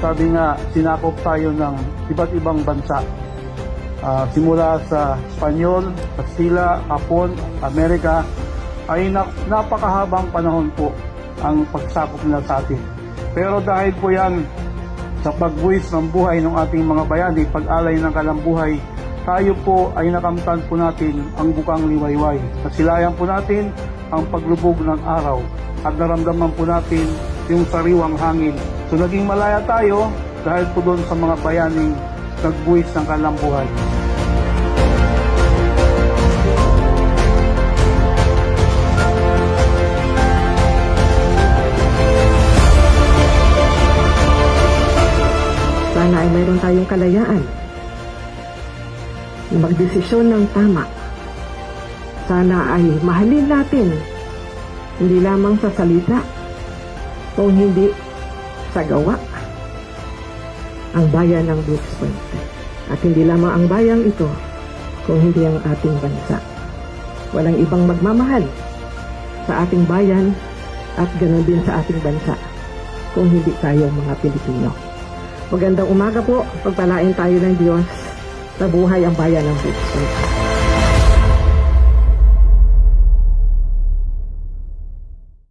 sabi nga, sinakop tayo ng iba't ibang bansa. Ah, simula sa Espanyol, Kastila, Hapon, Amerika, ay na- napakahabang panahon po ang pagsakop nila sa atin. Pero dahil po yan sa pagbuwis ng buhay ng ating mga bayani, pag-alay ng kalambuhay, tayo po ay nakamtan po natin ang bukang liwayway. Nasilayan po natin ang paglubog ng araw at naramdaman po natin yung sariwang hangin. So naging malaya tayo dahil po doon sa mga bayaning nagbuwis ng kalambuhay. Sana ay mayroon tayong kalayaan na magdesisyon ng tama. Sana ay mahalin natin, hindi lamang sa salita, kung hindi sa gawa, ang bayan ng Brooks Point. At hindi lamang ang bayang ito, kung hindi ang ating bansa. Walang ibang magmamahal sa ating bayan at ganoon din sa ating bansa kung hindi tayo mga Pilipino. Magandang umaga po. Pagpalain tayo ng Diyos. Nabuhay ang bayan ng Brooks Point.